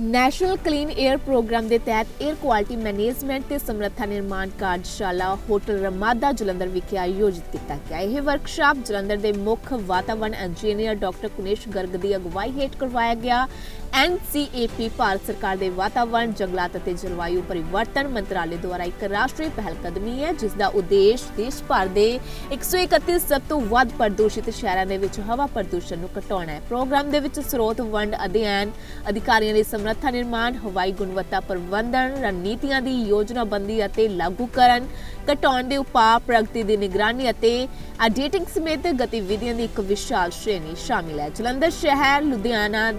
National clean air programme ਦੇ ਤਹਿਤ air quality management ਤੇ ਸਮਰੱਥਾ ਨਿਰਮਾਣ ਕਾਰਜਸ਼ਾਲਾ ਹੋਟਲ ਰਮਾਦਾ ਜਲੰਧਰ ਵਿਖੇ ਆਯੋਜਿਤ ਕੀਤਾ ਗਿਆ। ਇਹ ਵਰਕਸ਼ਾਪ ਜਲੰਧਰ ਦੇ ਮੁੱਖ ਵਾਤਾਵਰਣ ਇੰਜੀਨੀਅਰ ਡਾਕਟਰ ਕੁਨੇਸ਼ ਗਰਗ ਦੀ ਅਗਵਾਈ ਹੇਠ ਕਰਵਾਇਆ ਗਿਆ। NCAP ਭਾਰਤ ਸਰਕਾਰ ਦੇ ਵਾਤਾਵਰਣ, ਜੰਗਲਾਤ ਅਤੇ ਜਲਵਾਯੂ ਪਰਿਵਰਤਨ ਮੰਤਰਾਲੇ ਦੁਆਰਾ ਇੱਕ ਰਾਸ਼ਟਰੀ ਪਹਿਲਕਦਮੀ ਹੈ, ਜਿਸ ਦਾ ਉਦੇਸ਼ ਦੇਸ਼ ਭਰ ਦੇ 131 ਸਭ ਤੋਂ ਵੱਧ ਪ੍ਰਦੂਸ਼ਿਤ ਸ਼ਹਿਰਾਂ ਦੇ ਵਿੱਚ ਹਵਾ ਪ੍ਰਦੂਸ਼ਣ ਨੂੰ ਘਟਾਉਣਾ ਹੈ। ਪ੍ਰੋਗਰਾਮ ਦੇ ਵਿੱਚ ਸਰੋਤ ਵੰਡ ਅਧਿਐਨ ਅਧਿਕਾਰੀਆਂ ਦੇ ਸਮਰੱਥਾ ਨਿਰਮਾਣ, ਹਵਾਈ ਗੁਣਵੱਤਾ ਪ੍ਰਬੰਧਨ, ਰਣਨੀਤੀਆਂ ਦੀ ਯੋਜਨਾਬੰਦੀ ਅਤੇ ਲਾਗੂਕਰਨ, ਘਟਾਉਣ ਦੇ ਉਪਾਅ, ਪ੍ਰਗਤੀ ਦੀ ਨਿਗਰਾਨੀ ਅਤੇ ਅਡੇਟਿੰਗ ਸਮੇਤ ਗਤੀਵਿਧੀਆਂ ਦੀ ਇੱਕ ਵਿਸ਼ਾਲ ਸ਼੍ਰੇਣੀ ਸ਼ਾਮਿਲ ਹੈ। ਜਲੰਧਰ ਸ਼ਹਿਰ, ਲੁਧਿਆਣਾ,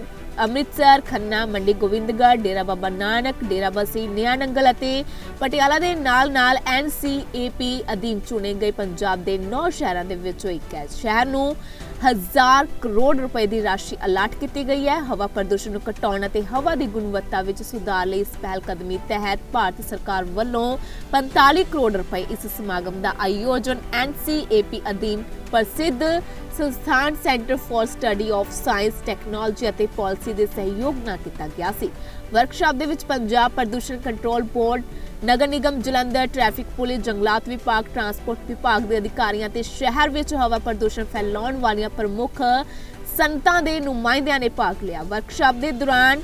ਅੰਮ੍ਰਿਤਸਰ, ਖੰਨਾ, ਮੰਡੀ ਗੋਬਿੰਦਗੜ੍ਹ, ਡੇਰਾ ਬਾਬਾ ਨਾਨਕ, ਡੇਰਾ ਬਸੀ ਨਿਆਨੰਗਲ ਅਤੇ ਪਟਿਆਲਾ ਦੇ ਨਾਲ-ਨਾਲ NCAP ਅਧੀਨ ਚੁਣੇ ਗਏ ਪੰਜਾਬ ਦੇ 9 ਸ਼ਹਿਰਾਂ ਦੇ ਵਿੱਚੋਂ ਇੱਕ ਹੈ। ਸ਼ਹਿਰ ਨੂੰ ਹਜ਼ਾਰ ਕਰੋੜ ਰੁਪਏ ਦੀ ਰਾਸ਼ੀ ਅਲਾਟ ਕੀਤੀ ਗਈ ਹੈ। ਹਵਾ ਪ੍ਰਦੂਸ਼ਣ ਨੂੰ ਘਟਾਉਣ ਅਤੇ ਹਵਾ ਦੀ ਗੁਣਵੱਤਾ ਵਿੱਚ ਸੁਧਾਰ ਲਈ ਇਸ ਪਹਿਲ ਕਦਮੀ ਤਹਿਤ ਭਾਰਤ ਸਰਕਾਰ ਵੱਲੋਂ 45 ਕਰੋੜ ਰੁਪਏ ਇਸ ਸਮਾਗਮ ਦਾ ਆਯੋਜਨ NCAP ਅਧੀਨ ਪ੍ਰਸਿੱਧ ਸੰਸਥਾਨ centre for study of science technology ਅਤੇ ਪਾਲਿਸੀ ਦੇ ਸਹਿਯੋਗ ਨਾਲ ਕੀਤਾ ਗਿਆ ਸੀ। ਵਰਕਸ਼ਾਪ ਦੇ ਵਿੱਚ ਪੰਜਾਬ ਪ੍ਰਦੂਸ਼ਣ control board Nagar Nigam Jalandhar traffic police ਜੰਗਲਾਤ ਵਿਭਾਗ, ਟਰਾਂਸਪੋਰਟ ਵਿਭਾਗ ਦੇ ਅਧਿਕਾਰੀਆਂ ਤੇ ਸ਼ਹਿਰ ਵਿੱਚ ਹਵਾ ਪ੍ਰਦੂਸ਼ਣ ਫੈਲਾਉਣ ਵਾਲੀਆਂ ਪ੍ਰਮੁੱਖ ਸੰਤਾਂ ਦੇ ਨੁਮਾਇੰਦਿਆਂ ਨੇ ਭਾਗ ਲਿਆ। ਵਰਕਸ਼ਾਪ ਦੇ ਦੌਰਾਨ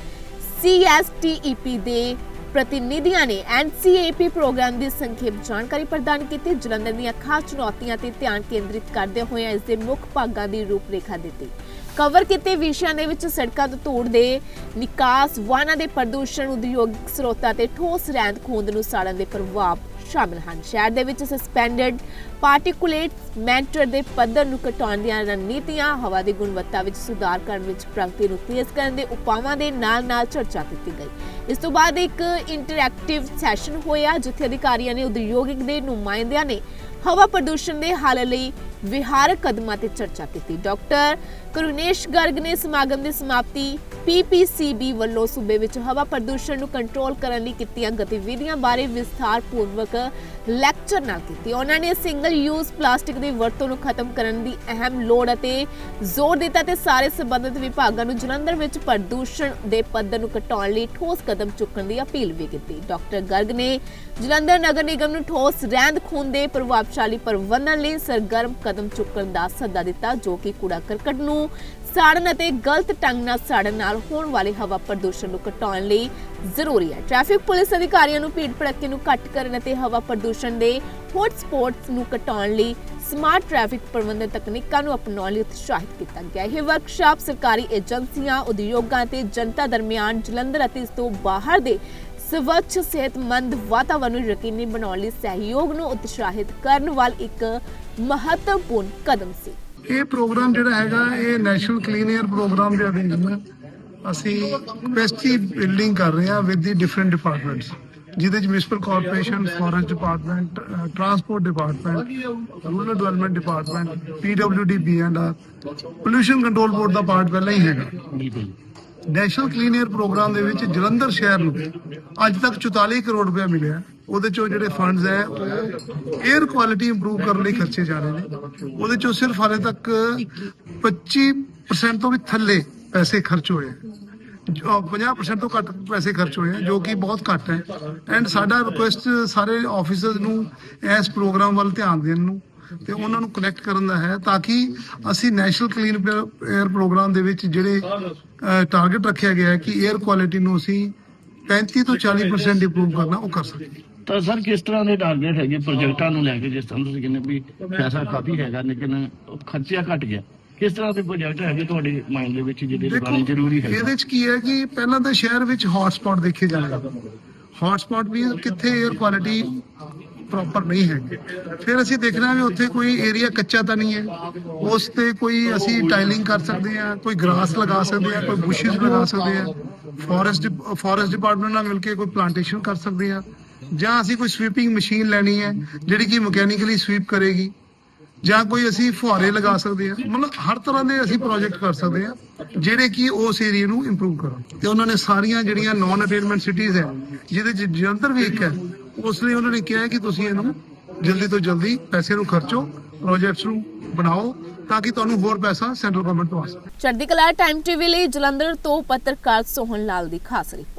CSTEP ਦੇ ਪ੍ਰਤੀਨਿਧੀਆਂ ਨੇ NCAP ਪ੍ਰੋਗਰਾਮ ਦੀ ਸੰਖੇਪ ਜਾਣਕਾਰੀ ਪ੍ਰਦਾਨ ਕੀਤੀ। ਜਲੰਧਰ ਦੀਆਂ ਖਾਸ ਚੁਣੌਤੀਆਂ ਤੇ ਧਿਆਨ ਕੇਂਦਰਿਤ ਕਰਦੇ ਹੋਏ ਇਸ ਦੇ ਮੁੱਖ ਭਾਗਾਂ ਦੀ ਰੂਪਰੇਖਾ ਦਿੱਤੀ। ਕਵਰ ਕੀਤੇ ਵਿਸ਼ਿਆਂ ਦੇ ਵਿੱਚ ਸੜਕਾਂ ਤੋਂ ਧੂੜ ਦੇ ਨਿਕਾਸ, ਵਾਹਨਾਂ ਦੇ ਪ੍ਰਦੂਸ਼ਣ, ਉਦਯੋਗਿਕ ਸਰੋਤਾਂ ਤੇ ਠੋਸ ਰਹਿੰਦ ਖੂੰਹਦ ਨੂੰ ਸਾੜਨ ਦੇ ਪ੍ਰਭਾਵ ਸ਼ਾਮਿਲ ਹਨ। ਸ਼ਹਿਰ ਦੇ ਵਿੱਚ ਸਸਪੈਂਡਡ ਪਾਰਟਿਕੂਲੇਟ ਮੈਟਰ ਦੇ ਪੱਧਰ ਨੂੰ ਘਟਾਉਣ ਦੀਆਂ ਰਣਨੀਤੀਆਂ, ਹਵਾ ਦੀ ਗੁਣਵੱਤਾ ਵਿੱਚ ਸੁਧਾਰ ਕਰਨ ਵਿੱਚ ਪ੍ਰਗਤੀ ਨੂੰ ਤੇਜ਼ ਕਰਨ ਦੇ ਉਪਾਵਾਂ ਦੇ ਨਾਲ-ਨਾਲ ਚਰਚਾ ਕੀਤੀ ਗਈ। ਇਸ ਤੋਂ ਬਾਅਦ ਇੱਕ ਇੰਟਰੈਕਟਿਵ ਸੈਸ਼ਨ ਹੋਇਆ, ਜਿੱਥੇ ਅਧਿਕਾਰੀਆਂ ਨੇ ਉਦਯੋਗਿਕ ਦੇ ਨੁਮਾਇੰਦਿਆਂ ਨੇ ਹਵਾ ਪ੍ਰਦੂਸ਼ਣ ਦੇ ਹੱਲ ਲਈ ਵਿਹਾਰਕ ਕਦਮਾਂ ਤੇ ਚਰਚਾ ਕੀਤੀ। ਡਾਕਟਰ ਕਰੁਨੇਸ਼ ਗਰਗ ਨੇ ਸਮਾਗਮ ਦੀ ਸਮਾਪਤੀ PPCB ਵੱਲੋਂ ਸੂਬੇ ਵਿੱਚ ਹਵਾ ਪ੍ਰਦੂਸ਼ਣ ਨੂੰ ਕੰਟਰੋਲ ਕਰਨ ਲਈ ਕੀਤੀਆਂ ਗਤੀਵਿਧੀਆਂ ਬਾਰੇ ਵਿਸਥਾਰ ਪੂਰਵਕ ਲੈਕਚਰ ਨਾਲ ਕੀਤੀ। ਉਹਨਾਂ ਨੇ ਸਿੰਗਲ ਯੂਜ਼ ਪਲਾਸਟਿਕ ਦੀ ਵਰਤੋਂ ਨੂੰ ਖਤਮ ਕਰਨ ਦੀ ਅਹਿਮ ਲੋੜ ਅਤੇ ਜ਼ੋਰ ਦਿੱਤਾ ਤੇ ਸਾਰੇ ਸੰਬੰਧਿਤ ਵਿਭਾਗਾਂ ਨੂੰ ਜਲੰਧਰ ਵਿੱਚ ਪ੍ਰਦੂਸ਼ਣ ਦੇ ਪੱਧਰ ਨੂੰ ਘਟਾਉਣ ਲਈ ਠੋਸ ਕਦਮ ਚੁੱਕਣ ਦੀ ਅਪੀਲ ਵੀ ਕੀਤੀ। ਡਾਕਟਰ ਗਰਗ ਨੇ ਜਲੰਧਰ ਨਗਰ ਨਿਗਮ ਨੂੰ ਠੋਸ ਰਹਿੰਦ ਖੂਨ ਦੇ ਪ੍ਰਭਾਵ ਪ੍ਰਭਾਵਸ਼ਾਲੀ ਪ੍ਰਬੰਧਨ ਲਈ ਸਰਗਰਮ ਕਦਮ ਚੁੱਕਣ ਦਾ ਸੱਦਾ ਦਿੱਤਾ, ਜੋ ਕਿ ਕੂੜਾ ਕਰਕਟ ਨੂੰ ਸਾੜਨ ਅਤੇ ਗਲਤ ਢੰਗ ਨਾਲ ਸਾੜਨ ਨਾਲ ਹੋਣ ਵਾਲੇ ਹਵਾ ਪ੍ਰਦੂਸ਼ਣ ਨੂੰ ਘਟਾਉਣ ਲਈ ਜ਼ਰੂਰੀ ਹੈ। ਟ੍ਰੈਫਿਕ ਪੁਲਿਸ ਅਧਿਕਾਰੀਆਂ ਨੂੰ ਭੀੜ ਭੜੱਕੇ ਨੂੰ ਘੱਟ ਕਰਨ ਅਤੇ ਹਵਾ ਪ੍ਰਦੂਸ਼ਣ ਦੇ ਹੌਟ ਸਪੌਟਸ ਨੂੰ ਘਟਾਉਣ ਲਈ ਸਮਾਰਟ ਟ੍ਰੈਫਿਕ ਪ੍ਰਬੰਧਨ ਤਕਨੀਕਾਂ ਨੂੰ ਅਪਣਾਉਣ ਲਈ ਉਤਸ਼ਾਹਿਤ ਕੀਤਾ ਗਿਆ। ਇਹ ਵਰਕਸ਼ਾਪ ਸਰਕਾਰੀ ਏਜੰਸੀਆਂ ਉਦਯੋਗਾਂ ਤੇ ਜਨਤਾ ਦਰਮਿਆਨ ਜਲੰਧਰ ਅਤੇ ਇਸ ਤੋਂ ਬਾਹਰ ਦੇ ਸਵੱਛ, ਸਿਹਤਮੰਦ ਵਾਤਾਵਰਣ ਨੂੰ ਯਕੀਨੀ ਬਣਾਉਣ ਲਈ ਸਹਿਯੋਗ ਨੂੰ ਉਤਸ਼ਾਹਿਤ ਕਰਨ ਵਾਲ ਇੱਕ ਮਹੱਤਵਪੂਰਨ ਕਦਮ ਸੀ। ਇਹ ਪ੍ਰੋਗਰਾਮ ਜਿਹੜਾ ਹੈਗਾ, ਇਹ ਨੈਸ਼ਨਲ ਕਲੀਨ 에ਅਰ ਪ੍ਰੋਗਰਾਮ ਦੇ ਅਧੀਨ ਅਸੀਂ ਕਪੈਸਿਟੀ ਬਿਲਡਿੰਗ ਕਰ ਰਹੇ ਹਾਂ ਵਿਦ ਦੀ ਡਿਫਰੈਂਟ ਡਿਪਾਰਟਮੈਂਟਸ ਜਿਹਦੇ ਚ municipal corporation forest department transport department rural development department PWD B and R pollution control board the part ਪਹਿਲਾਂ ਹੀ ਹੈਗਾ। ਨੈਸ਼ਨਲ ਕਲੀਨ 에ਅਰ ਪ੍ਰੋਗਰਾਮ ਦੇ ਵਿੱਚ ਜਲੰਧਰ ਸ਼ਹਿਰ ਨੂੰ ਅੱਜ ਤੱਕ 44 ਕਰੋੜ ਰੁਪਏ ਮਿਲਿਆ ਉਹਦੇ ਚੋਂ ਜਿਹੜੇ ਫੰਡਸ ਹੈ ਉਹ 에ਅਰ ਕੁਆਲਿਟੀ ਇੰਪਰੂਵ ਕਰਨ ਲਈ ਖਰਚੇ ਜਾ ਰਹੇ ਨੇ। ਉਹਦੇ ਚੋਂ ਸਿਰਫ ਹਾਲੇ ਤੱਕ 25% ਤੋਂ ਵੀ ਥੱਲੇ ਪੈਸੇ ਖਰਚ ਹੋਏ ਆ। ਜੋ 50% ਤੋਂ ਘੱਟ ਪੈਸੇ ਖਰਚ ਹੋਏ ਆ, ਜੋ ਕਿ ਬਹੁਤ ਘੱਟ ਹੈ। ਐਂਡ ਸਾਡਾ ਰਿਕੁਐਸਟ ਸਾਰੇ ਆਫੀਸਰਸ ਨੂੰ ਇਸ ਪ੍ਰੋਗਰਾਮ ਵੱਲ ਧਿਆਨ ਦੇਣ ਨੂੰ ਤੇ ਉਹਨਾਂ ਨੂੰ ਕਨੈਕਟ ਕਰਨ ਦਾ ਹੈ ਤਾਂ ਕਿ ਅਸੀਂ ਨੈਸ਼ਨਲ ਕਲੀਨ 에ਅਰ ਪ੍ਰੋਗਰਾਮ ਦੇ ਵਿੱਚ ਜਿਹੜੇ ਟਾਰਗੇਟ ਰੱਖਿਆ ਗਿਆ ਹੈ ਕਿ 에ਅਰ ਕੁਆਲਿਟੀ ਨੂੰ ਅਸੀਂ 35 ਤੋਂ 40% ਇੰਪਰੂਵ ਕਰਨਾ ਉਹ ਕਰ ਸਕੀਏ ਤਾਂ ਸਰ ਕਿਸ ਤਰ੍ਹਾਂ ਦੇ ਟਾਰਗੇਟ ਹੈਗੇ ਪ੍ਰੋਜੈਕਟਾਂ ਨੂੰ ਲੈ ਕੇ ਜਿਸ ਤਰ੍ਹਾਂ ਤੁਸੀਂ ਕਹਿੰਦੇ ਵੀ ਪੈਸਾ ਕਾਫੀ ਹੈਗਾ ਲੇਕਿਨ ਖਰਚਾ ਘਟ ਗਿਆ। ਕਿਸ ਤਰ੍ਹਾਂ ਦੇ ਪ੍ਰੋਜੈਕਟ ਹੈਗੇ ਤੁਹਾਡੇ ਮਾਈਂਡ ਦੇ ਵਿੱਚ ਜਿਹੜੇ ਲਗਾਉਣੇ ਜ਼ਰੂਰੀ ਹੈ ਇਹਦੇ ਵਿੱਚ ਕੀ ਹੈ ਕਿ ਪਹਿਲਾਂ ਤਾਂ ਸ਼ਹਿਰ ਵਿੱਚ ਹੌਟਸਪੌਟ ਦੇਖੇ ਜਾਣਗੇ। ਹੌਟਸਪੌਟ ਵੀ ਕਿੱਥੇ ਏਅਰ ਕੁਆਲਿਟੀ ਪ੍ਰੋਪਰ ਨਹੀਂ ਹੈਗੇ। ਫਿਰ ਅਸੀਂ ਦੇਖਣਾ ਵੀ ਉੱਥੇ ਕੋਈ ਏਰੀਆ ਕੱਚਾ ਤਾਂ ਨਹੀਂ ਹੈ। ਉਸ ਤੇ ਕੋਈ ਅਸੀਂ ਟਾਈਲਿੰਗ ਕਰ ਸਕਦੇ ਹਾਂ, ਕੋਈ ਗ੍ਰਾਸ ਲਗਾ ਸਕਦੇ ਹਾਂ, ਕੋਈ ਬੁਸ਼ਸ ਲਗਾ ਸਕਦੇ ਹਾਂ। ਫੋਰੈਸਟ ਫੋਰੈਸਟ ਡਿਪਾਰਟਮੈਂਟ ਨਾਲ ਮਿਲ ਕੇ ਕੋਈ ਪਲਾਂਟੇਸ਼ਨ ਕਰ ਸਕਦੇ ਹਾਂ। ਜਾਂ ਅਸੀਂ ਕੋਈ ਸਵੀਪਿੰਗ ਮਸ਼ੀਨ ਲੈਣੀ ਹੈ, ਜਿਹੜੀ ਕਿ ਮਕੈਨੀਕਲੀ ਸਵੀਪ ਕਰੇਗੀ। ਜਾਂ ਕੋਈ ਅਸੀਂ ਫੁਹਾਰੇ ਲਗਾ ਸਕਦੇ ਹਾਂ। ਮਤਲਬ ਹਰ ਤਰ੍ਹਾਂ ਦੇ ਅਸੀਂ ਪ੍ਰੋਜੈਕਟ ਕਰ ਸਕਦੇ ਹਾਂ, ਜਿਹੜੇ ਕਿ ਉਸ ਏਰੀਆ ਨੂੰ ਇੰਪਰੂਵ ਕਰਨ। ਤੇ ਉਹਨਾਂ ਨੇ ਸਾਰੀਆਂ ਜਿਹੜੀਆਂ ਨਾਨ ਅਟੇਨਮੈਂਟ ਸਿਟੀਜ਼ ਹੈ, ਜਿਹਦੇ ਚ ਜਲੰਧਰ ਵੀ ਇੱਕ ਹੈ ਉਸ ਲਈ ਉਹਨਾਂ ਨੇ ਕਿਹਾ ਕਿ ਤੁਸੀਂ ਇਹਨੂੰ ਜਲਦੀ ਤੋਂ ਜਲਦੀ ਪੈਸੇ ਨੂੰ ਖਰਚੋ ਪ੍ਰੋਜੈਕਟਸ ਨੂੰ ਬਣਾਓ ਤਾਂ ਕਿ ਤੁਹਾਨੂੰ ਹੋਰ ਪੈਸਾ ਸੈਂਟਰਲ ਗਵਰਨਮੈਂਟ ਤੋਂ ਆ ਸਕੇ। ਚੜ੍ਹਦੀ ਕਲਾ ਟਾਈਮ ਟੀਵੀ ਲਈ ਜਲੰਧਰ ਤੋਂ ਪੱਤਰਕਾਰ ਸੋਹਣ ਲਾਲ ਦੀ ਖਾਸ ਰਿਪੋਰਟ।